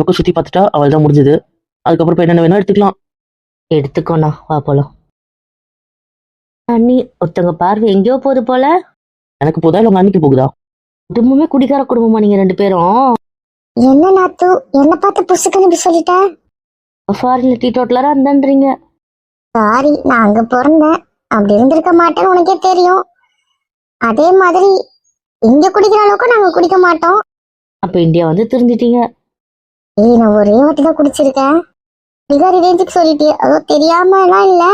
பக்கம் சுத்தி பார்த்துட்டா அவள் தான் முடிஞ்சது. அதுக்கப்புறம் போய் என்னென்ன வேணா எடுத்துக்கலாம். எடுத்துக்கோண்ணா வா போலாம். அண்ணி ஒருத்தங்க பார்வை எங்கேயோ போகுது போல. எனக்கு போதா இல்லை உங்க அன்னைக்கு போகுதா? குடும்பமே குடிகார குடும்பமா நீங்க ரெண்டு பேரும். என்ன நாத்து என்ன பார்த்து புசுக்குன்னு இப்படி சொல்லிட்ட? ஃபாரின்ல டீ டோட்டலரா இருந்தன்றீங்க. சாரி நான் அங்க பிறந்தேன். அப்படி இருந்திருக்க மாட்டேன்னு உனக்கே தெரியும். அதே மாதிரி இங்க குடிக்கிற அளவுக்கு நாங்க குடிக்க மாட்டோம். அப்ப இந்தியா வந்து திருந்திட்டீங்க. ஏய் நான் ஒரே வாட்டி தான் குடிச்சிருக்கேன். பிகாரி ரேஞ்சுக்கு சொல்லிட்டு அதோ தெரியாமலாம் இல்ல.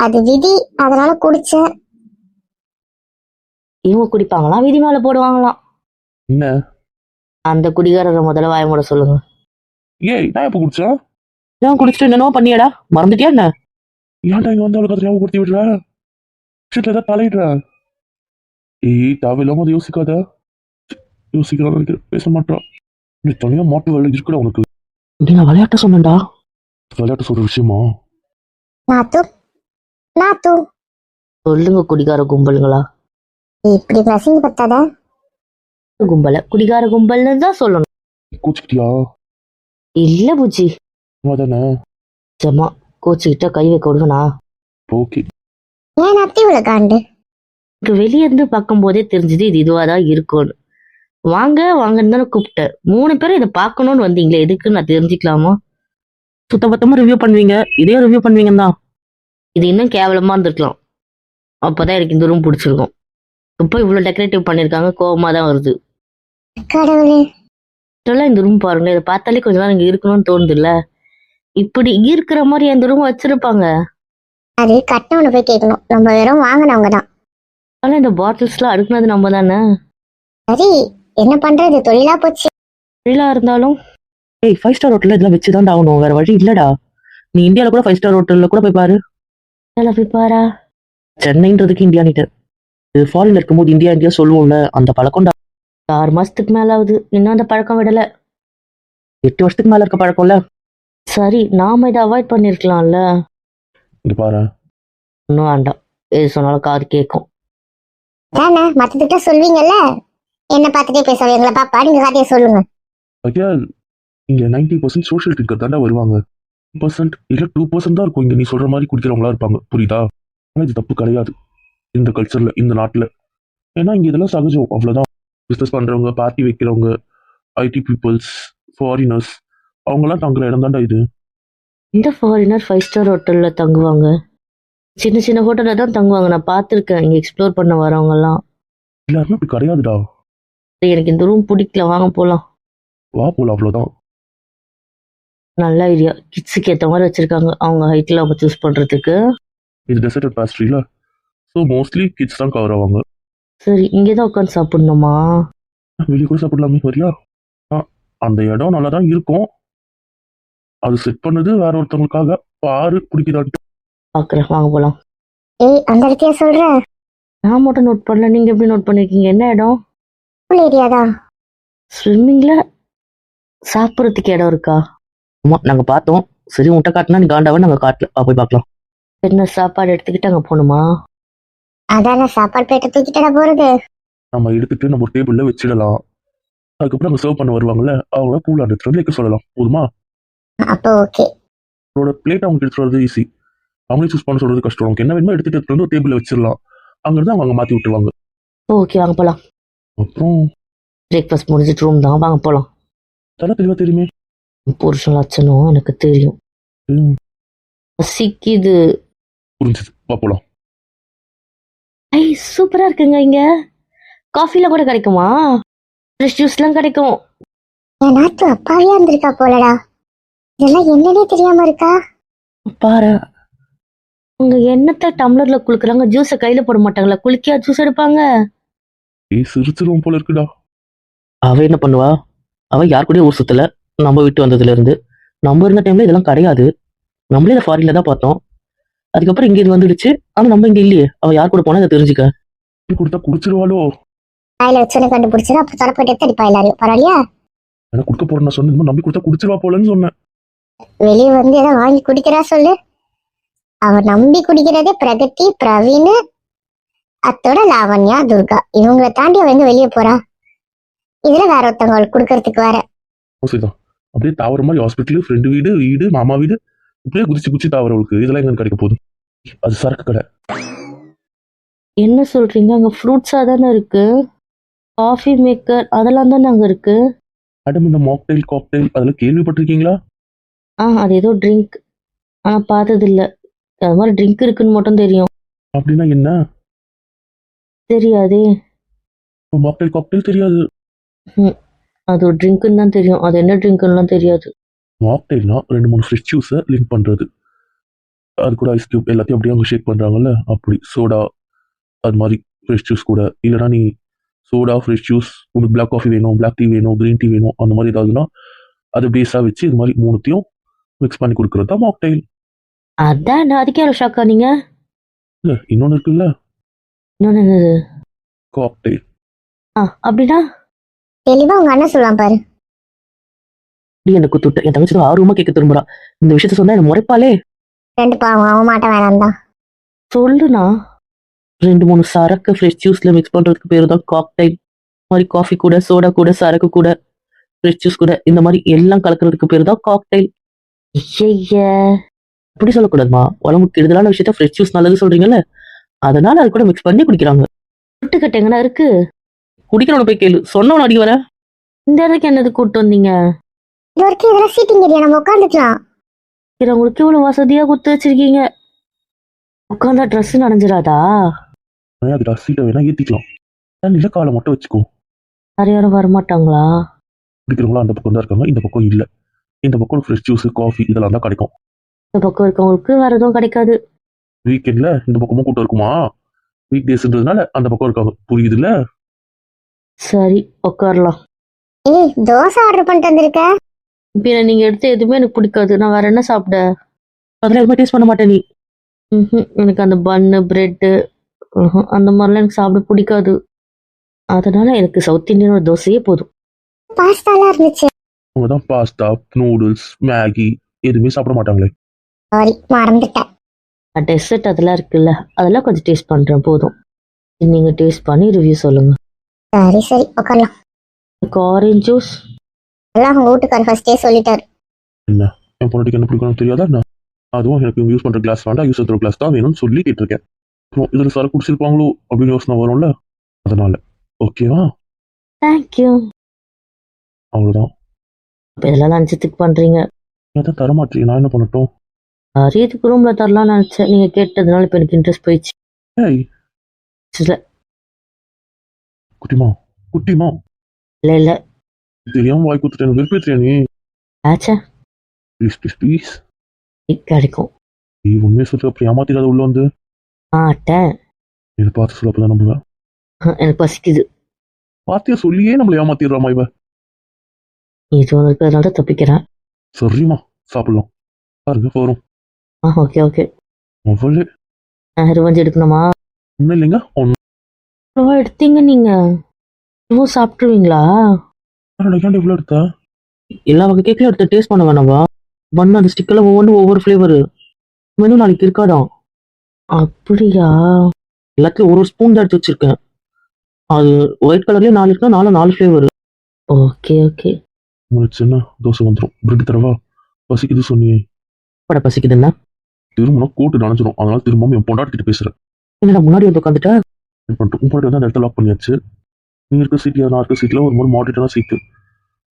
அது விதி அதனால குடிச்சேன். இவங்க குடிப்பாங்களாம் விதி மேல போடுவாங்களாம். என்ன? அந்த குடிகாரரை முதல்ல வாய மூட சொல்லுங்க. ஏய் நான் எப்போ குடிச்சா நான் குடிச்சிட்டு என்னென்னவோ பண்ணியாடா. மறந்துட்டியா என்ன? ஏன்டா இங்க வந்து அவளுக்கு ஞாபகம் கொடுத்து விடுற? விஷயத்துல ஏதாவது தலையிடுற? ஏய் தேவையில்லாம அதை யோசிக்காத. நினைக்கிறேன் பேச மாட்டான் நீ தனியா மாட்டு வேலை இருக்குடா உனக்கு? நான் விளையாட்ட சொன்னேன்டா. விளையாட்டு சொல்ற விஷயமா? நாத்து நாத்து. சொல்லுங்க குடிகார கும்பலுங்களா. இப்படி பிரசங்க பத்தாத. கும்பல குடிகார கும்பல்னு தான் சொல்லணும். கூச்சிக்கிட்டியா? இல்ல பூச்சி. அதானே? ஜமா கோச்சுக்கிட்ட கை வைக்க விடுவனா? ஓகே ஏன் நாத்து இவ்வளவு காண்டு? எனக்கு வெளியே இருந்து பார்க்கும்போதே தெரிஞ்சது இது இதுவா தான் இருக்கும்னு. வாங்க வாங்கன்னு தானே கூப்பிட்டேன். மூணு பேரும் இதை பார்க்கணும்னு வந்தீங்களே எதுக்கு நான் தெரிஞ்சுக்கலாமா? சுத்தபத்தமா ரிவ்யூ பண்ணுவீங்க. இதையும் ரிவ்யூ பண்ணுவீங்க தான். இது இன்னும் கேவலமா இருந்திருக்கலாம். அப்பதான் எனக்கு இந்த ரூம் பிடிச்சிருக்கும். இப்போ இவ்வளவு டெக்கரேட்டிவ் பண்ணிருக்காங்க கோவமா தான் வருது. கடவுளே. இந்த ரூம் பாருங்க இதை பார்த்தாலே கொஞ்ச நேரம் இங்க இருக்கணும்னு தோணுது இல்ல இப்படி இருக்கிற மாதிரி அந்த ரூம் வச்சிருப்பாங்க. அது கட்டணவனை போய் கேட்கணும். நம்ம வெறும் வாங்கினவங்க தான். ஆனா இந்த பாட்டில்ஸ் எல்லாம் அடுக்குனது நம்ம தானே? சரி. என்ன பண்றது? தொழிலா போச்சு. தொழிலா இருந்தாலும் ஏய் ஃபைவ் ஸ்டார் ஹோட்டல்ல இதெல்லாம் வச்சுதான் ஆகணும் வேற வழி இல்லடா. நீ இந்தியால கூட ஃபைவ் ஸ்டார் ஹோட்டல்ல கூட போய் பாரு. நல்லா போய் பாரா? சென்னைன்றதுக்கு இந்தியானிட்டு இது ஃபாரின்ல இருக்கும்போது இந்தியா இந்தியா சொல்லுவோம்ல அந்த பழக்கம்டா ஆறு மாசத்துக்கு மேல ஆகுது இன்னும் அந்த பழக்கம் விடல. எட்டு வருஷத்துக்கு மேல இருக்க பழக்கம்ல. சரி நாம இதை அவாய்ட் பண்ணிருக்கலாம்ல. பாரு. இன்னும் வேண்டாம். எது சொன்னாலும் காது கேட்கும். தானே மத்ததுக்கிட்ட சொல்வீங்கல்ல? என்ன பார்த்துட்டே பேசாத எங்களை பாப்பா நீங்க கதையை சொல்லுங்க. ஐயா இங்க நைன்டி பர்சன்ட் சோஷியல் ட்ரிங்கர் தாண்டா வருவாங்க. பர்சன்ட் இல்ல டூ பர்சன்ட் தான் இருக்கும். இங்க நீ சொல்ற மாதிரி குடிக்கிறவங்களா இருப்பாங்க. புரியுதா? ஆனா இது தப்பு கிடையாது. இந்த கல்ச்சர்ல இந்த நாட்டுல. ஏன்னா இங்க இதெல்லாம் சகஜம். அவ்வளவுதான். பிசினஸ் பண்றவங்க பார்ட்டி வைக்கிறவங்க ஐடி பீப்புள்ஸ் ஃபாரினர்ஸ் அவங்கெல்லாம் தங்குற இடம் தாண்டா இது. இந்த ஃபாரினர் ஃபைவ் ஸ்டார் ஹோட்டல்ல தங்குவாங்க? சின்ன சின்ன ஹோட்டல்ல தான் தங்குவாங்க. நான் பார்த்துருக்கேன். இங்க எக்ஸ்ப்ளோர் பண்ண வரவங்க எல்லாம் எல்லாருமே இப்படி கிடையாதுடா. எனக்கு இந்த ரூம் பிடிக்கல வாங்க போலாம். வா போல அவ்வளவுதான். நல்ல ஐடியா கிட்ஸுக்கு ஏற்ற மாதிரி வச்சிருக்காங்க அவங்க ஹைட்ல அவங்க சூஸ் பண்றதுக்கு. இது டெசர்ட் பேஸ்ட்ரியில ஸோ மோஸ்ட்லி கிட்ஸ் தான் கவர் ஆவாங்க. சரி இங்கே தான் உட்காந்து சாப்பிடணுமா? வெளியே கூட சாப்பிடலாமே வரியா? அந்த இடம் நல்லா தான் இருக்கும். அது செட் பண்ணது வேற ஒருத்தவங்களுக்காக. பாரு பிடிக்குதான்ட்டு. பாக்குறேன் வாங்க போலாம். ஏய் அந்த இடத்தையா சொல்ற? நான் மட்டும் நோட் பண்ணல நீங்க எப்படி நோட் பண்ணிருக்கீங்க? என்ன இடம்? உள்ள ஏரியா தான் ஸ்விம்மிங்ல சாப்பிட்றதுக்கு இடம் இருக்கா? ஆமா நாங்க பார்த்தோம். சரி உன்ட்ட காட்டினா நீ காண்டாவே நாங்க காட்டல போய் பார்க்கலாம். என்ன சாப்பாடு எடுத்துக்கிட்டு அங்க போகணுமா? அதான சாப்பாடு பிளேட்டை தூக்கிட்டா போறது. நம்ம எடுத்துட்டு நம்ம டேபிள்ல வச்சிடலாம். அதுக்கப்புறம் அங்க சர்வ் பண்ண வருவாங்கல்ல அவங்கள பூல் அந்த இடத்துல வைக்க சொல்லலாம். போதுமா? அப்போ ஓகே அவங்களோட பிளேட் அவங்க எடுத்துட்டு வரது ஈஸி அவங்களே சூஸ் பண்ண சொல்றது கஷ்டம். என்ன வேணுமோ எடுத்துட்டு எடுத்துட்டு வந்து டேபிள்ல வச்சிடலாம். அங்கிருந்து அவங்க அங்க மாத்தி விட்டுருவாங்க. ஓகே வாங்க போலாம். அப்புறம்? பிரேக்ஃபாஸ்ட் முடிஞ்சிட்டு ரூம் தான் வாங்க போலாம். தலை தெளிவா தெரியுமே. புருஷன் லட்சணம் எனக்கு தெரியும். ம், சிக்கிது புரிஞ்சுது. வா போலாம். ஐ சூப்பரா இருக்குங்க இங்க. காஃபில கூட கிடைக்குமா? ஃப்ரெஷ் ஜூஸ்லாம் கிடைக்கும். என் நாத்து அப்பாவியா இருந்திருக்கா போலடா. இதெல்லாம் என்னன்னே தெரியாம இருக்கா? பாரு. உங்க எண்ணத்தை டம்ளர்ல குளுக்குறாங்க ஜூஸை கையில போட மாட்டாங்களா? குளிக்கியா ஜூஸ் எடுப்பாங்க? ஏய் சிரிச்சிருவோம் போல இருக்குடா. அவ என்ன பண்ணுவா? அவ யார் கூடயும் ஊர் சுத்தல. நம்ம விட்டு வந்ததுல இருந்து நம்ம இருந்த டைம்ல இதெல்லாம் கிடையாது. நம்மளே இந்த ஃபாரின்ல தான் பார்த்தோம். அதுக்கப்புறம் இங்க இது வந்துடுச்சு. ஆனா நம்ம இங்க இல்லையே. அவ யார் கூட போனா இதை தெரிஞ்சுக்க. கொடுத்தா குடிச்சிருவாளோ? வாயில வச்சோன்னு கண்டுபிடிச்சிடும் அப்ப தொடப்பிட்டு எடுத்து அடிப்பா எல்லாரையும். பரவாயில்லையா? எனக்கு கொடுக்க போறேன் நான் நம்பி கொடுத்தா குடிச்சிருவா போலன்னு சொன்னேன். வெளியே வந்து ஏதோ வாங்கி குடிக்கிறா சொல்லு. அவ நம்பி குடிக்கிறதே பிரகதி பிரவீன் அத்தோட லாவண்யா துர்கா இவங்களை தாண்டி அவ வந்து வெளியே போறா? இதுல வேற ஒருத்தவங்க அவளுக்கு கொடுக்கறதுக்கு வேற. சரிதான் அப்படியே தாவர மாதிரி ஹாஸ்பிட்டல் ஃப்ரெண்டு வீடு வீடு மாமா வீடு இப்படியே குதிச்சு குதிச்சு தாவரவளுக்கு இதெல்லாம் எங்க கிடைக்க போகுது? அது சரக்கு கடை. என்ன சொல்றீங்க? அங்க ஃப்ரூட்ஸா தானே இருக்கு? காஃபி மேக்கர் அதெல்லாம் தானே அங்க இருக்கு? மேடம் இந்த மாக்டைல் காக்டைல் அதெல்லாம் கேள்விப்பட்டிருக்கீங்களா? ஆ அது ஏதோ ட்ரிங்க் ஆனா பார்த்தது இல்ல அது மாதிரி ட்ரிங்க் இருக்குன்னு மட்டும் தெரியும். அப்படின்னா என்ன? தெரியாதே. மாக்டைல் காக்டைல் தெரியாது. அது ஒரு ட்ரிங்க்குன்னு தான் தெரியும். அது என்ன ட்ரிங்க்குன்னுலாம் தெரியாது. மாக்டைல்னா ரெண்டு மூணு ஃப்ரெஷ் ஜூஸை லிங்க் பண்ணுறது அது கூட ஐஸ் கியூப் எல்லாத்தையும் அப்படியே அவங்க ஷேக் பண்ணுறாங்கல்ல அப்படி சோடா அது மாதிரி ஃப்ரெஷ் ஜூஸ் கூட. இல்லைனா நீ சோடா ஃப்ரெஷ் ஜூஸ் உனக்கு பிளாக் காஃபி வேணும் பிளாக் டீ வேணும் க்ரீன் டீ வேணும் அந்த மாதிரி ஏதாவதுன்னா அது பேஸாக வச்சு இது மாதிரி மூணுத்தையும் மிக்ஸ் பண்ணி கொடுக்குறது தான் மாக்டைல் அதான் அதுக்கே ஷாக்கா நீங்க இல்லை இன்னொன்று இருக்குல்ல என்னது? காக்டைல் ஆ அப்படின்னா? தெளிவா உங்க அண்ணன் சொல்லுவான் பாரு. நீ எனக்கு குத்துட்ட என் தங்கச்சி ஆர்வமா கேட்க திரும்புறா. இந்த விஷயத்த சொன்னா என்ன முறைப்பாலே ரெண்டு பாவம் அவன் மாட்ட வேணாம் தான். சொல்லுண்ணா. ரெண்டு மூணு சரக்கு ஃப்ரெஷ் ஜூஸ்ல மிக்ஸ் பண்றதுக்கு பேரு தான் காக்டைல் மாதிரி காஃபி கூட சோடா கூட சரக்கு கூட ஃப்ரெஷ் ஜூஸ் கூட இந்த மாதிரி எல்லாம் கலக்கிறதுக்கு பேரு தான் காக்டைல் ஐய அப்படி சொல்லக்கூடாதுமா. உடம்புக்கு கெடுதலான விஷயத்த ஃப்ரெஷ் ஜூஸ் நல்லது சொல்றீங்கல்ல? அதனால அது கூட மிக்ஸ் பண்ணி குடிக்கிறாங்க. விட்டுக்கட்ட எங்கண்ணா இருக்கு? குடிக்கிறவன போய் கேளு. சொன்னவன் அடி வர. இந்த இடத்துக்கு என்னது கூட்டு வந்தீங்க? இது வரைக்கும் இதெல்லாம் சீட்டிங் ஏரியா நம்ம உட்காந்துக்கலாம் உங்களுக்கு இவ்வளவு வசதியா குத்து வச்சிருக்கீங்க. உட்காந்தா ட்ரெஸ் நனைஞ்சிராதா? அது ரசீட்டை வேணா ஏற்றிக்கலாம் நில காலை மட்டும் வச்சுக்கோ. வேற யாரும் வரமாட்டாங்களா? குடிக்கிறவங்களும் அந்த பக்கம் தான் இருக்காங்க. இந்த பக்கம் இல்லை. இந்த பக்கம் ஃப்ரெஷ் ஜூஸ் காஃபி இதெல்லாம் தான் கிடைக்கும். இந்த பக்கம் இருக்கவங்களுக்கு வேற எதுவும் கிடைக்காது. வீக்கெண்ட்ல இந்த பக்கமும் கூட்டம் இருக்குமா? வீக் டேஸ்ன்றதுனால அந்த பக்கம் இருக்காங்க புரியுதுல்ல? சரி உட்காரலாம் ஏய் தோசை ஆர்டர் பண்ணிட்டு வந்திருக்க? இப்ப நீங்க எடுத்த எதுவுமே எனக்கு பிடிக்காது. நான் வேற என்ன சாப்பிட? அதெல்லாம் எதுவுமே டேஸ்ட் பண்ண மாட்டேன் நீ. ம்ஹும். எனக்கு அந்த பன்னு பிரெட்டு அந்த மாதிரிலாம் எனக்கு சாப்பிட பிடிக்காது. அதனால எனக்கு சவுத் இந்தியனோட தோசையே போதும். பாஸ்தாலாம் இருந்துச்சு. அவங்க தான் பாஸ்தா நூடுல்ஸ் மேகி எதுவுமே சாப்பிட மாட்டாங்களே. சாரி மறந்துட்டேன். டெசர்ட் அதெல்லாம் இருக்குல்ல அதெல்லாம் கொஞ்சம் டேஸ்ட் பண்றேன் போதும். நீங்க டேஸ்ட் பண்ணி ரிவ்யூ சொல்லுங்க. சரி சரி உட்காரலாம் எனக்கு ஆரஞ்சு ஜூஸ் எல்லாம் உங்க வீட்டுக்காரர் ஃபர்ஸ்டே சொல்லிட்டாரு. என் பொண்ணுக்கு என்ன பிடிக்கணும் தெரியாதா என்ன அதுவும் எனக்கு யூஸ் பண்ற கிளாஸ் வேண்டாம் யூஸ் பண்ணுற கிளாஸ் தான் வேணும்னு சொல்லி கேட்டிருக்கேன். அப்புறம் இதில் சரக்கு குடிச்சிருப்பாங்களோ அப்படின்னு யோசனை வரும்ல? அதனால. ஓகேவா தேங்க்யூ அவ்வளோதான் இப்போ இதெல்லாம் லஞ்சத்துக்கு பண்றீங்க. எதை தரமாட்டேன் நான் என்ன பண்ணட்டும்? அரியதுக்கு ரூம்ல தரலாம்னு நினைச்சேன். நீங்க கேட்டதுனால இப்போ எனக்கு இன்ட்ரெஸ்ட் போயிடுச்சு. ஏய். இல்ல. குட்டிமா குட்டிமா. இல்ல இல்ல. தெரியாம வாய் குத்துட்டேன் வெறுப்பேற்றியா நீ? ஆச்சா. ப்ளீஸ் ப்ளீஸ் ப்ளீஸ் கிடைக்கும். நீ உண்மையை சொல்ற அப்புறம் ஏமாத்திடாத உள்ள வந்து. ஆட்டேன் இதை பார்த்து சொல்ல அப்பதான் நம்புவேன் எனக்கு பசிக்குது. பார்த்தியா சொல்லியே நம்மளை ஏமாத்திடுறாமா இவ இது இருக்கிறதுனால தான் தப்பிக்கிறேன். சரிம்மா சாப்பிடலாம். பாருங்க போறோம் ஓகே ஓகே அவ்வளோ ரிவஞ்ச் எடுக்கணுமா? ஒன்றும் இல்லைங்க ஒன்றும் எவ்வளோ எடுத்தீங்க நீங்க. இதுவும் சாப்பிட்ருவீங்களா ஏன்டா இவ்வளோ எடுத்தா? எல்லா வகை கேக்கையும் எடுத்து டேஸ்ட் பண்ண வேணாமா பண்ண அந்த ஸ்டிக்கெல்லாம் ஒவ்வொன்றும் ஒவ்வொரு ஃப்ளேவர் மெனு நாளைக்கு இருக்காதான். அப்படியா? எல்லாத்துலயும் ஒரு ஒரு ஸ்பூன் தான் எடுத்து வச்சிருக்கேன். அது ஒயிட் கலர்லயே நாலு இருக்கா நாலு நாலு ஃப்ளேவர் ஓகே ஓகே உங்களுக்கு சின்ன தோசை வந்துடும் பிரெட் தரவா பசிக்குது சொன்னியே. பட பசிக்குதுன்னா? திரும்பினா கூட்டு நினைச்சிரும் அதனால திரும்பாம என் பொண்டாட்டிக்கிட்ட பேசுறேன். என்னடா முன்னாடி வந்து உட்காந்துட்டா? என்ன பண்ணிட்டு உன் பொண்டாட்டி வந்து அந்த இடத்துல லாக் பண்ணியாச்சு. நீ இருக்க சீட்ல நான் இருக்க சீட்ல ஒரு மாதிரி மாடரேட்டான சீட்டு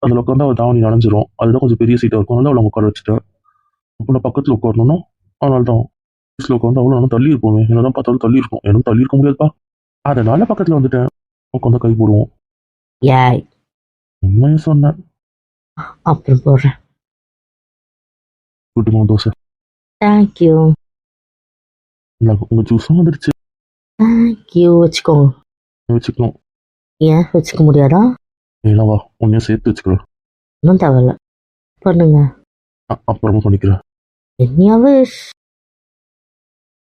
அதில் உட்காந்து அவள் தாவணி நனைஞ்சிரும். அதுதான் கொஞ்சம் பெரிய சீட்டாக இருக்கும். அதனால அவளை உட்கார வச்சுட்டேன். அப்போ நான் பக்கத்தில் உட்காரணும்னா அதனால தான் சீட்டில் உட்காந்து அவ்வளோ நானும் தள்ளி இருப்போமே. என்னதான் பார்த்தாலும் தள்ளி இருக்கும். எனக்கு தள்ளி இருக்க முடியாதுப்பா. அதனால பக்கத்தில் வந்துட்டேன். உட்காந்து கை போடுவோம். ஏய். உண்மையை சொன்னேன். அப்புறம் போடுறேன். குட்டிமா தோசை. தேங்க்யூ இல்லை உங்கள் ஜூஸும் வந்துடுச்சு தேங்க்யூ வச்சுக்கோங்க வச்சுக்கணும் ஏன் வச்சுக்க முடியாதா ஏன்னா வா உன்னையும் சேர்த்து வச்சுக்கிறேன் ஒன்றும் தேவையில்ல பண்ணுங்க அப்புறமா பண்ணிக்கிறேன் என்னையா விஷ்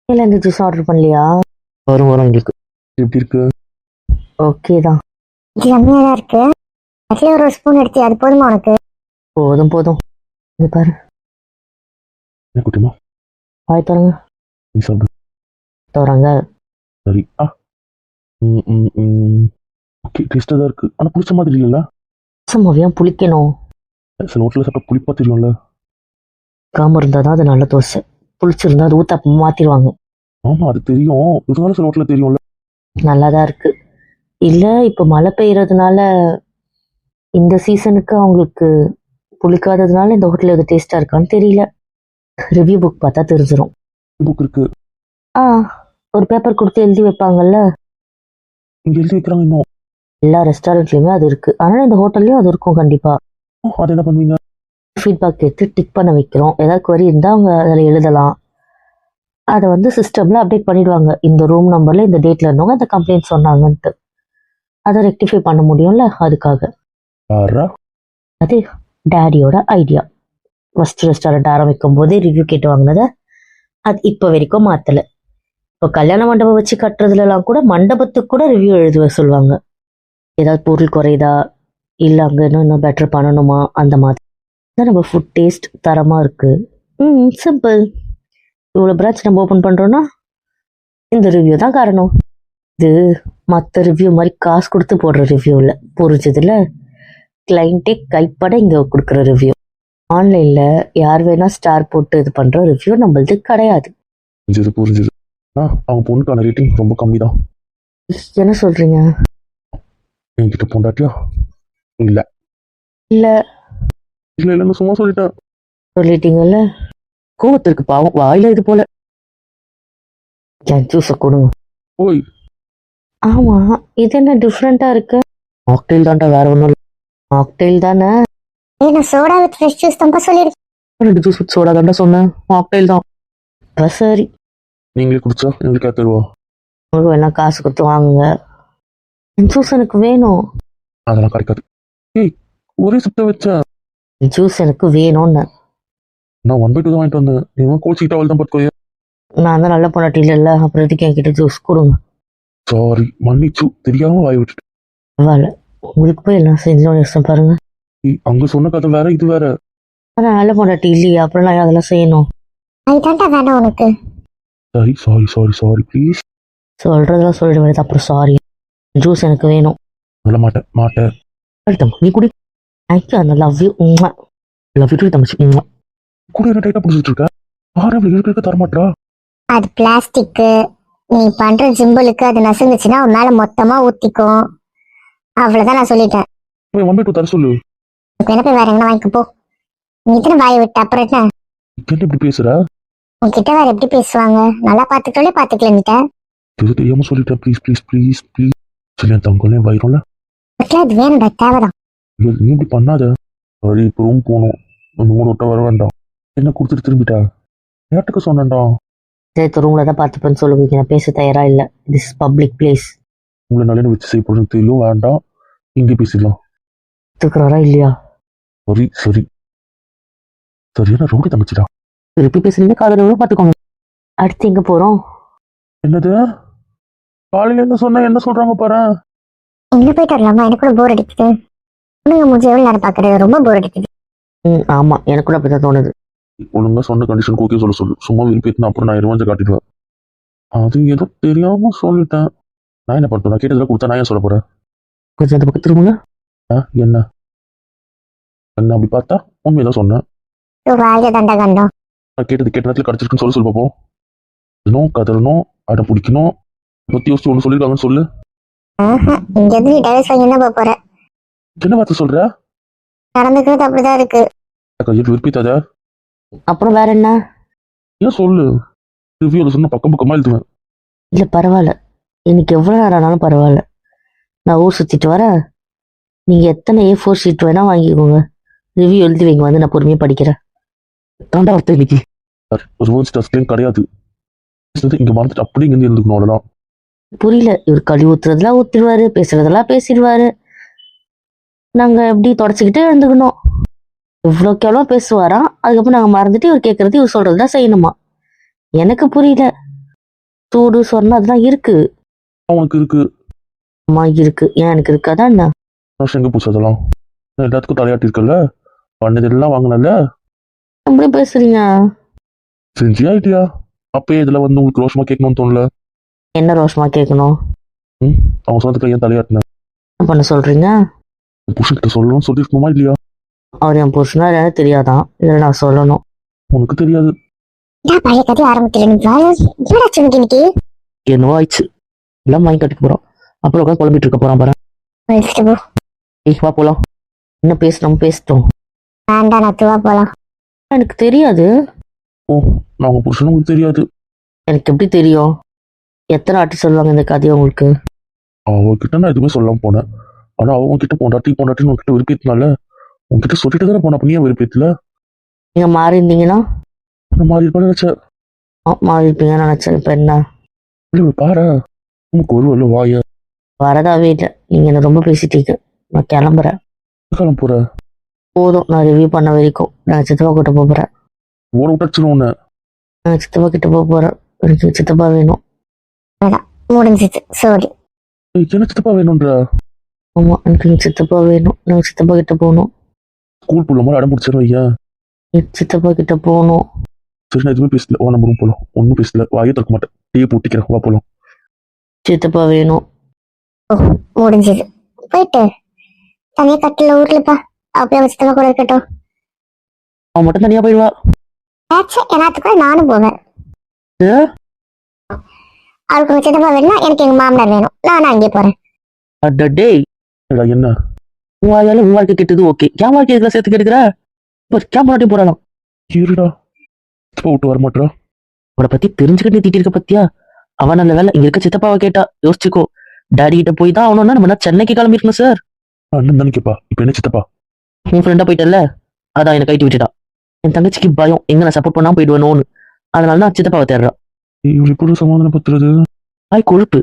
இல்லை இந்த ஜூஸ் ஆர்டர் பண்ணலையா வரும் வரும் எங்களுக்கு எப்படி இருக்கு ஓகே தான் இது செம்மையா தான் இருக்கு அதுல ஒரு ஸ்பூன் எடுத்து அது போதுமா உனக்கு போதும் போதும் இது பாரு என்ன குட்டிமா வாய் தரங்க நீ சாப்பிடு தவறாங்க சரி ஆ ம் ம் ம் ஓகே டேஸ்ட்டாக தான் இருக்கு ஆனால் பிடிச்ச மாதிரி இல்லைல்ல சமாவியா புளிக்கணும் சில ஹோட்டலில் சாப்பிட்டா புளிப்பா தெரியும்ல காம இருந்தால் தான் அது நல்ல தோசை புளிச்சிருந்தா அது ஊத்தாப்பம் மாற்றிடுவாங்க ஆமா அது தெரியும் இருந்தாலும் சில ஹோட்டலில் தெரியும்ல நல்லா தான் இருக்கு இல்லை இப்போ மழை பெய்யறதுனால இந்த சீசனுக்கு அவங்களுக்கு புளிக்காததுனால இந்த ஹோட்டல் எது டேஸ்ட்டாக இருக்கான்னு தெரியல ரிவ்யூ புக் பார்த்தா தெரிஞ்சிரும். புக் இருக்கு. ஆ ஒரு பேப்பர் கொடுத்து எழுதி வைப்பாங்கல்ல? இங்க எழுதி வைக்கிறாங்க இன்னும். எல்லா ரெஸ்டாரண்ட்லேயுமே அது இருக்கு. ஆனால் இந்த ஹோட்டல்லையும் அது இருக்கும் கண்டிப்பாக ஓ, அது என்ன பண்ணுவீங்க? ஃபீட்பேக் எடுத்து டிக் பண்ண வைக்கிறோம். ஏதாவது query இருந்தால் அவங்க அதில் எழுதலாம். அதை வந்து சிஸ்டமில் அப்டேட் பண்ணிடுவாங்க. இந்த ரூம் நம்பரில் இந்த டேட்டில் இருந்தவங்க இந்த கம்ப்ளைண்ட் சொன்னாங்கன்ட்டு. அதை ரெக்டிஃபை பண்ண முடியும்ல அதுக்காக. அது டேடியோட ஐடியா ஃபஸ்ட் ரெஸ்டாரண்ட் ஆரம்பிக்கும் போதே ரிவ்யூ கேட்டு வாங்கினதை அது இப்போ வரைக்கும் மாற்றலை இப்போ கல்யாண மண்டபம் வச்சு கட்டுறதுலலாம் கூட மண்டபத்துக்கு கூட ரிவ்யூ எழுதுவ சொல்லுவாங்க. ஏதாவது பொருள் குறையுதா? இல்லை அங்கே இன்னும் இன்னும் பெட்டர் பண்ணணுமா? அந்த மாதிரி. தான் நம்ம ஃபுட் டேஸ்ட் தரமாக இருக்குது ம் சிம்பிள் இவ்வளோ பிரான்ச் நம்ம ஓப்பன் பண்ணுறோன்னா இந்த ரிவ்யூ தான் காரணம். இது மற்ற ரிவ்யூ மாதிரி காசு கொடுத்து போடுற ரிவ்யூ இல்லை. புரிஞ்சதில் கிளைண்ட்டே கைப்பட இங்கே கொடுக்குற ரிவ்யூ ஆன்லைனில் யார் வேணா ஸ்டார் போட்டு இது பண்ணுற ரிவ்யூ நம்மளது கிடையாது. புரிஞ்சது புரிஞ்சது. ஆ அவங்க பொண்ணுக்கான ரேட்டிங் ரொம்ப கம்மி தான் என்ன சொல்கிறீங்க என்கிட்ட பொண்டாட்டியா? இல்ல. இல்லை. இல்ல இல்லைன்னு சும்மா சொல்லிட்டேன். சொல்லிட்டீங்கல்ல? கோவத்திற்கு பாவம் வாயில இது போல. என் ஜூஸை கொடுங்க. ஓய். ஆமாம் இது என்ன டிஃப்ரெண்ட்டாக இருக்கு? மாக்டெயில் தான்டா வேற ஒன்றும் இல்லை. மாக்டெயில் தானே? நான் சோடா வித் ஃப்ரெஷ் ஜூஸ் தான் சொல்லியிருக்கேன். ரெண்டு ஜூஸ் வித் சோடா தான்டா சொன்னேன்? மாக்டெயில் தான். சரி. நீங்களே குடிச்சா எங்களுக்கு தருவா உங்களுக்கு வேணா காசு கொடுத்து வாங்குங்க. ஜூஸ் எனக்கு வேணும். அதெல்லாம் கிடைக்காது. ஏய் ஒரே சுத்த வச்சேன் ஜூஸ் எனக்கு வேணும்னு. நான் ஒன் பை டூ தான் வாங்கிட்டு வந்தேன். இவன் கோச்சிக்கிட்ட அவள் தான் பார்த்துக்கோ நான் தான் நல்ல பொண்டாட்டி இல்லைல்ல அப்புறம் எதுக்கு என்கிட்ட ஜூஸ் கொடுங்க. சாரி மன்னிச்சு தெரியாம வாய் விட்டுட்டேன். பரவாயில்ல. உங்களுக்கு போய் எல்லாம் செஞ்சோம் யோசனை பாருங்க. அங்க சொன்ன கதை வேற இது வேற. ஆனால் நல்ல பொண்டாட்டி இல்லையா? அப்புறம் நான் அதெல்லாம் செய்யணும். அதுதான்டா வேணும் உனக்கு. சரி சாரி சாரி சாரி ப்ளீஸ் சொல்றதெல்லாம் சொல்லிட வேண்டியது அப்புறம் சாரி ஜூஸ் எனக்கு வேணும். சொல்ல மாட்டேன் மாட்டேன் அடுத்தவங்க நீ குடி. தேங்க்யூ அந்த லவ் யூ லவ் யூ தங்கச்சி. கூட என்ன டைட்டா பிடிச்சிட்டு இருக்க ஆறு அவளை இருக்க இருக்க தரமாட்டா? அது பிளாஸ்டிக்கு நீ பண்ற ஜிம்பிளுக்கு அது நசுங்குச்சுன்னா உன் மேல மொத்தமா ஊத்திக்கும். அவ்வளவுதான் நான் சொல்லிட்டேன். ஒன் பை டூ தர சொல்லு. இப்ப என்ன போய் வேற எங்கன்னா வாங்கிக்க போ. நீ தானே வாயை விட்ட அப்புறம் என்ன? என்ன இப்படி பேசுற? உன்கிட்ட வேற எப்படி பேசுவாங்க? நல்லா பாத்துக்கலே பாத்துக்கல நீட்ட இது தெரியாம சொல்லிட்டேன். ப்ளீஸ் ப்ளீஸ் ப்ளீஸ் ப்ளீஸ் சொல்லி என் தங்கலே வயிறும்ல? அது வேணும்டா தேவைதான். ஐயோ, நீ இப்படி பண்ணாத. சரி இப்போ ரூம் போகணும். ஒன்று மூணு விட்டா வர வேண்டாம். என்ன கொடுத்துட்டு திரும்பிட்டா? நேட்டுக்கு சொன்னேன்டா. சேர்த்து ரூம்ல தான் பார்த்துப்பேன்னு சொல்லுவீங்க நான் பேச தயாரா இல்லை. திஸ் இஸ் பப்ளிக் பிளேஸ் உங்களை நல்ல வச்சு செய்ய தெரியும். வேண்டாம். இங்கே பேசிடலாம். ஒத்துக்கிறாரா இல்லையா? சரி சரி. சரியான ரவுடி தங்கச்சிடா திருப்பி பேசுறீங்க காதல பார்த்துக்கோங்க அடுத்து எங்க போறோம்? என்னது? காலையில என்ன சொன்ன என்ன சொல்றாங்க பாரு. எங்க போயிட்டு வரலாமா? எனக்கு கூட போர் அடிக்குது. பொண்ணுங்க மூஞ்சி எவ்வளவு நேரம் பாக்குறது? ரொம்ப போர் அடிக்குது. ம் ஆமா எனக்கு கூட அப்படிதான் தோணுது. ஒழுங்கா சொன்ன கண்டிஷன் ஓகே சொல்ல சொல்லு. சும்மா விருப்பத்தினா அப்புறம் நான் இருவாஞ்ச காட்டிடுவேன். அது ஏதோ தெரியாம சொல்லிட்டேன். நான் என்ன பண்ணுறேன் நான் கேட்டதுல கொடுத்தா நான் ஏன் சொல்ல போறேன்? கொஞ்சம் அந்த பக்கம் திரும்புங்க. ஆ, என்ன? என்ன அப்படி பார்த்தா? உண்மையதான் சொன்னேன். வாழ்க தண்ட கண்டம். நான் கேட்டது கேட்ட நேரத்தில் கிடச்சிருக்குன்னு சொல்ல சொல்லு பார்ப்போம் கதறணும் கதறணும் அடம் பிடிக்கணும். பத்தி யோசிச்சு ஒன்று சொல்லியிருக்காங்கன்னு சொல்லு. ஆஹா, இங்க இருந்து நீ டைவர்ஸ் வாங்கி போற? என்ன வார்த்தை சொல்ற? நடந்துக்கிறது அப்படிதான் இருக்கு. கையில் விருப்பித்தாத? அப்புறம் வேற என்ன? ஏன் சொல்லு? ரிவ்யூவில் சொன்ன பக்கம் பக்கமா எழுதுவேன் இல்ல பரவாயில்ல. இன்னைக்கு எவ்வளவு நேரம் ஆனாலும் பரவாயில்ல. நான் ஊர் சுத்திட்டு வரேன். நீங்க எத்தனை ஏ ஃபோர் ஷீட் வேணா வாங்கிக்கோங்க. ரிவ்யூ எழுதி வைங்க வந்து நான் பொறுமையா படிக்கிறேன். தாண்டா வார்த்தை இன்னைக்கு. ரிவர்ஸ் டஸ்ட்லேயும் கிடையாது. இங்க மறந்துட்டு அப்படியே இங்க இருந்துக்கணும் அவ்வளோதான் புரியல. இவர் கழி ஊத்துறதெல்லாம் ஊத்திடுவாரு பேசுறதெல்லாம் பேசிடுவாரு. நாங்க எப்படி தொடச்சிக்கிட்டே எழுந்துக்கணும். இவ்வளோக்கு எவ்வளோ பேசுவாராம். அதுக்கப்புறம் நாங்க மறந்துட்டு இவர் கேட்கறது இவர் சொல்றதுதான் செய்யணுமா? எனக்கு புரியல. சூடு சொன்னா அதெல்லாம் இருக்கு. அவனுக்கு இருக்கு. அம்மா இருக்கு. ஏன் எனக்கு இருக்காதா என்ன? எங்க பூசு அதெல்லாம் எல்லாத்துக்கும் தலையாட்டி இருக்கல பண்ணதெல்லாம் வாங்கினல? எப்படி பேசுறீங்க. செஞ்சு ஆயிட்டியா அப்பயே இதுல வந்து உங்களுக்கு ரோஷமா கேட்கணும்னு தோணல? என்ன ரோஷமா கேட்கணும்? அவங்க சொன்னதுக்கு ஏன் தலையாட்டினேன் என்ன பண்ண சொல்றீங்க? புருஷன் கிட்ட சொல்லணும்னு சொல்லியிருக்கணுமா இல்லையா? அவர் என் புருஷனா இல்லைன்னு தெரியாதான். இதை நான் சொல்லணும். உனக்கு தெரியாது. நான் பழைய சொன்னீங்க இன்னைக்கு? என்னவோ ஆயிடுச்சு. எல்லாம் வாங்கி கட்டிக்க போறோம். அப்புறம் உட்காந்து குழம்பிட்டு இருக்க போறான் பாரு. ஏய் வா போலாம். என்ன பேசணும்? பேசிட்டோம். வேண்டாம் நத்துவா போலாம். எனக்கு தெரியாது. ஓ நான் உங்க புருஷன் உங்களுக்கு தெரியாது. எனக்கு எப்படி தெரியும்? எத்தனை வாட்டி சொல்லுவாங்க இந்த கதையை உங்களுக்கு? அவகிட்ட நான் எதுவுமே சொல்லாம போனேன். ஆனா அவங்க கிட்ட பொண்டாட்டி பொண்டாட்டின்னு உங்ககிட்ட விருப்பத்தினால உங்ககிட்ட சொல்லிட்டு தானே போன ஏன் விருப்பத்துல நீங்க மாறி இருந்தீங்கன்னா இந்த மாதிரி இருப்பான்னு நினைச்சேன். ஆ, மாறி இருப்பீங்கன்னு நினைச்சேன். இப்ப என்ன? இல்ல பாரு. உனக்கு ஒரு வரல வாய. வரதாவே இல்லை. நீங்க என்ன ரொம்ப பேசிட்டீங்க நான் கிளம்புறேன். காலம் போற போதும். நான் ரிவ்யூ பண்ண வரைக்கும். நான் சித்தப்பா கிட்ட போக போறேன். ஓட விட்டாச்சுன்னு உன்னை. நான் சித்தப்பா கிட்ட போக போறேன். எனக்கு சித்தப்பா வேணும். முடிஞ்சிச்சு. சாரி என்ன சித்தப்பா வேணும்ன்ற? ஆமா எனக்கு எங்க சித்தப்பா வேணும். நான் சித்தப்பா கிட்ட போகணும். ஸ்கூல் புள்ள மாதிரி அடம் பிடிச்சிடும் ஐயா. என் சித்தப்பா கிட்ட போகணும். சரி நான் எதுவுமே பேசல. வா நம்ம ரூம் போலாம். ஒன்றும் பேசல. வாயே திறக்க மாட்டேன். டீ போட்டிக்கிறேன் வா போலாம். சித்தப்பா வேணும். முடிஞ்சது. போயிட்டு. தனியா கட்டில ஊர்லப்பா. அப்படியே வச்சுட்டு கூட இருக்கட்டும். அவன் மட்டும் தனியா போயிடுவா? ஆச்சு எல்லாத்துக்கும் நானும் போவேன். ஏ? அவளுக்கு உங்க சித்தப்பா வேணும்னா எனக்கு எங்க மாமனார் வேணும். நானும் அங்கே போறேன். அட டேய் ஏடா, என்ன? உன் வாயால உன் வாழ்க்கை கெட்டது ஓகே. என் வாழ்க்கை இதுல சேர்த்து கெடுக்கிற? இப்போ கேமராட்டி போடலாம் இருடா. விட்டு வர மாட்டா அவளை பத்தி தெரிஞ்சுக்கிட்டு நீ திட்டிருக்க பத்தியா? அவன் நல்ல வேலை இங்க இருக்க சித்தப்பாவை கேட்டா. யோசிச்சுக்கோ. டாடி கிட்ட போய் தான் ஆகணும்னா நம்ம என்ன சென்னைக்கு கிளம்பிருக்கணும் சார் அண்ணன் தானே கேப்பா. இப்ப என்ன சித்தப்பா? உன் ஃப்ரெண்டா போயிட்டல அதான் என்னை கைட்டு விட்டுட்டா. என் தங்கச்சிக்கு பயம் எங்க நான் சப்போர்ட் பண்ணா போயிடுவேனோன்னு. அதனால தான் சித்தப்பாவை தேடுறா. இவரு எப்படி சமாதானம் பத்துறது? ஆய் கொழுப்பு.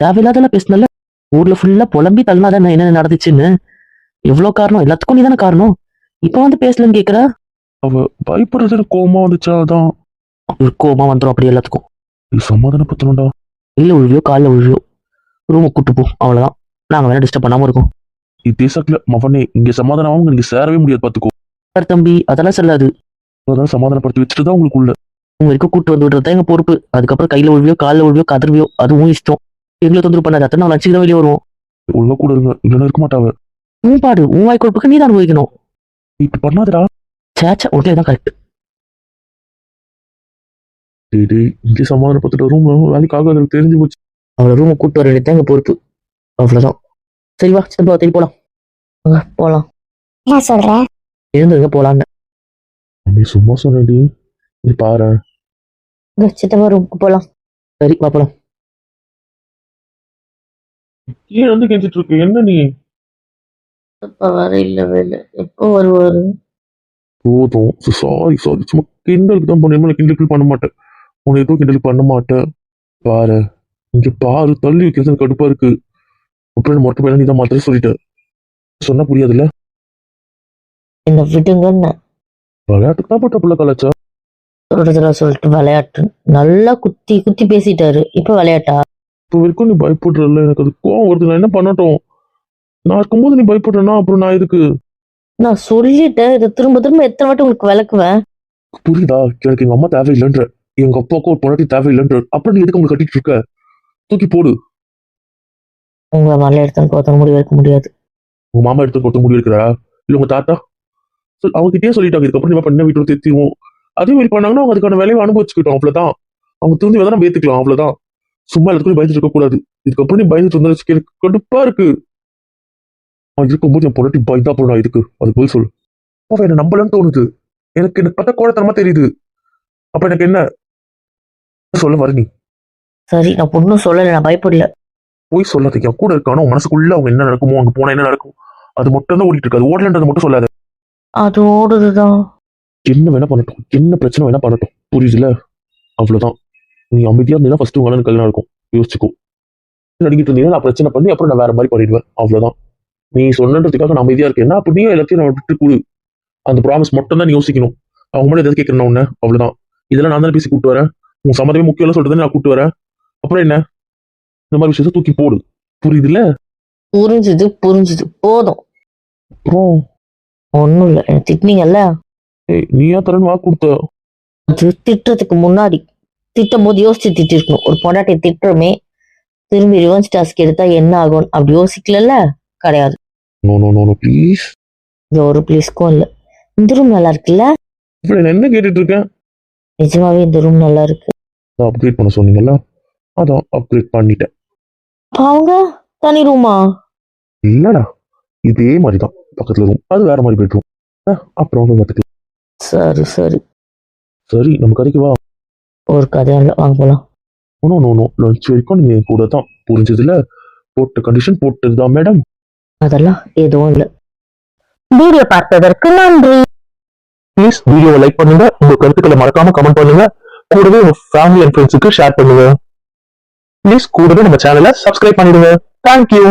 தேவையில்லாதெல்லாம் பேசினல ஊர்ல ஃபுல்லா புலம்பி தள்ளினாதான் என்ன நடந்துச்சுன்னு? எவ்வளவு காரணம்? எல்லாத்துக்கும் நீ தானே காரணம்? இப்ப வந்து பேசலன்னு கேக்குற? அவ பயப்படுறது கோவமா வந்துச்சா அதான்? ஒரு கோபமா வந்துடும் அப்படி எல்லாத்துக்கும். நீ சமாதானம் பத்தணும்டா. இல்ல உழுவியோ காலில் உழுவியோ ரூமை கூட்டு போ அவ்வளவுதான். நாங்க வேணா டிஸ்டர்ப் பண்ணாம இருக்கோம். இதே சாக்குல மவனே இங்க சமாதானம் ஆகும் நீங்க சேரவே முடியாது பாத்துக்கோ. சார் தம்பி அதெல்லாம் சொல்லாது. அதான் சமாதானப்படுத்தி வச்சுட்டு தான் உங்களுக்கு உள்ள உங்க வரைக்கும் கூட்டு வந்து விடுறது எங்க பொறுப்பு. அதுக்கப்புறம் கையில உழுவியோ காலில் உழுவியோ கதறுவியோ அதுவும் இஷ்டம். எங்களை தொந்தரவு பண்ணாது அத்தனை நாள் தான் வெளியே வருவோம். ஒழுங்கா கூட இருங்க இல்லைன்னா இருக்க மாட்டாவ உன் பாடு உன் வாய் கொழுப்புக்கு நீ தான் அனுபவிக்கணும். இப்படி பண்ணாதடா. சேச்சா உனக்கு தான் கரெக்ட் டேய் டேய் இங்கே சமாதானப்பத்துட்டு ரூம் வேலைக்கு ஆகாது தெரிஞ்சு போச்சு. அவளை ரூமை கூட்டு வர வேண்டியது எங்க பொறுப்பு. அவ்வளவுதான். சரி வா சித்தப்பா தேடி போலாம். போலாம். என்ன சொல்ற? எழுந்துருங்க போலான்னு. நீ சும்மா சொன்னடி நீ பாரு. சித்தப்பா ரூமுக்கு போலாம். சரி வா போலாம். ஏன் வந்து கெஞ்சிட்டு இருக்கு என்ன நீ? சித்தப்பா வர இல்லை எப்போ வருவாரு? போதும். சாரி சாரி சும்மா கிண்டலுக்கு தான் பண்ணேன் கிண்டல் பண்ண மாட்டேன். உன்னை எதுவும் கிண்டல் பண்ண மாட்டேன். பாரு. இங்க பாரு. தள்ளி வைக்கிறது கடுப்பா இருக்கு. அப்புறம் மொட்டை பையன் நீ தான் மாத்திரை சொல்லிட்ட. சொன்னா புரியாதுல்ல? என்ன விடுங்கன்னு விளையாட்டுக்கு தான் போட்ட பிள்ளை கலாச்சா? சொல்றதுல சொல்லிட்டு விளையாட்டு. நல்லா குத்தி குத்தி பேசிட்டாரு. இப்ப விளையாட்டா? இப்போ வரைக்கும் நீ பயப்படுறல எனக்கு அது கோவம் வருது. நான் என்ன பண்ணட்டும்? நான் இருக்கும்போது நீ பயப்படுறனா? அப்புறம் நான் எதுக்கு? நான் சொல்லிட்டேன். இதை திரும்ப திரும்ப எத்தனை வாட்டி உங்களுக்கு விளக்குவேன்? புரியுதா? எனக்கு எங்க அம்மா தேவையில்லைன்ற. எங்க அப்பாவுக்கும் ஒரு பொண்டாட்டி தேவையில்லைன்ற. அப்புறம் நீ எதுக்கு உங்களுக்கு கட்டிட்டு இருக்க? தூக்கி போடு. உங்களை மலை எடுத்து ஒருத்தங்க முடிவு எடுக்க முடியாது. உங்க மாமா எடுத்து கொடுத்து முடி இருக்கிறா இல்ல உங்க தாத்தா? சொல் அவங்க கிட்டே சொல்லிட்டாங்க. இதுக்கப்புறம் நீ பண்ண வீட்டு தேத்திடுவோம் அதே மாதிரி பண்ணாங்கன்னா அவங்க அதுக்கான வேலையை அனுபவிச்சுக்கிட்டோம். அவ்வளவுதான். அவங்க திரும்பி வந்தா நம்ம ஏத்துக்கலாம் அவ்வளவுதான். சும்மா எல்லாத்துக்கும் பயந்துட்டு இருக்க கூடாது. இதுக்கப்புறம் நீ பயந்துட்டு இருந்தா வச்சுக்க, எனக்கு கடுப்பா இருக்கு. அவன் இருக்கும்போது என் பொண்டாட்டி பயந்தா நான் இதுக்கு அது போய் சொல்லு. அவ என்ன நம்பலன்னு தோணுது. எனக்கு எனக்கு பார்த்தா கோடத்தனமா தெரியுது. அப்ப எனக்கு என்ன? சொல்ல வர நீ சரி நான் பொண்ணும் சொல்லலை. நான் பயப்படல. போய் சொல்லாத என் கூட இருக்கானோ மனசுக்குள்ள அவங்க என்ன நடக்குமோ அங்க போனா என்ன நடக்கும் அது மட்டும் தான் ஓடிட்டு இருக்கு. அது ஓடலன்றதை மட்டும் சொல்லாத. அது ஓடுதுதான். என்ன வேணா பண்ணட்டும். என்ன பிரச்சனை வேணா பண்ணட்டும். புரியுதுல அவ்வளவுதான். நீ அமைதியா இருந்தீங்கன்னா ஃபர்ஸ்ட் உங்க அண்ணனுக்கு கல்யாணம் இருக்கும் யோசிச்சுக்கோ. நடிக்கிட்டு இருந்தீங்கன்னா நான் பிரச்சனை பண்ணி அப்புறம் நான் வேற மாதிரி பண்ணிடுவேன். அவ்வளவுதான். நீ சொன்னதுக்காக நான் அமைதியா இருக்கேன். அப்ப நீயும் எல்லாத்தையும் நான் விட்டு கொடு. அந்த ப்ராமிஸ் மட்டும் தான் நீ யோசிக்கணும். அவங்க மட்டும் எதாவது கேட்கறேன் உன்ன. அவ்வளவுதான். இதெல்லாம் நான் தானே பேசி கூட்டு வரேன். உன் சம்மதமே முக்கியம் சொல்றது நான் கூட்டு வரேன். அப்புறம் என்ன? இந்த மாதிரி விஷயத்த தூக்கி போடு. புரியுதுல்ல? புரிஞ்சுது புரிஞ்சுது. போதும். அப்புறம்? ஒன்றும் இல்லை. எனக்கு திட்டினீங்கல்ல? ஏய் நீயா தரேன்னு வாக்கு கொடுத்த. அது திட்டுறதுக்கு முன்னாடி திட்டும் போது யோசிச்சு திட்டிருக்கணும். ஒரு பொண்டாட்டியை திட்டுறமே திரும்பி ரிவன்ஸ் டாஸ்க் எடுத்தா என்ன ஆகும் அப்படி யோசிக்கலல்ல? கிடையாது. நோ நோ நோ ப்ளீஸ் இங்க ஒரு பிளேஸ்க்கும் இல்லை. இந்த ரூம் நல்லா இருக்குல்ல? இவ்வளவு நான் என்ன கேட்டுட்டு இருக்கேன் நிஜமாவே இந்த ரூம் நல்லா இருக்கு. அப்கிரேட் பண்ண சொன்னீங்கல்ல? அதான் அப்கிரேட் பண்ணிட்டேன். அவங்க தனி ரூமா இல்லடா. இதே மாதிரி தான் பக்கத்துல ரூம் அது வேற மாதிரி பெட்ரூம் அப்புறம் வந்து பார்த்துக்கலாம் சரி சரி. சரி நம்ம கதைக்கு வா. ஒரு கதையும் இல்லை வாங்க போலாம் நோ நோ நோ லஞ்ச் வரைக்கும் நீங்க என் கூட தான். புரிஞ்சதுல? போட்ட கண்டிஷன் போட்டதுதான் மேடம் அதெல்லாம் எதுவும் இல்லை. வீடியோ பார்த்ததற்கு நன்றி. ப்ளீஸ் வீடியோவை லைக் பண்ணுங்க. உங்க கருத்துக்களை மறக்காம கமெண்ட் பண்ணுங்க. கூடவே உங்க ஃபேமிலி அண்ட் ஃப்ரெண்ட்ஸுக்கு ஷேர் பண்ணுங்க. ப்ளீஸ் கூடவே நம்ம சேனலை சப்ஸ்கிரைப் பண்ணிடுங்க. தேங்க்யூ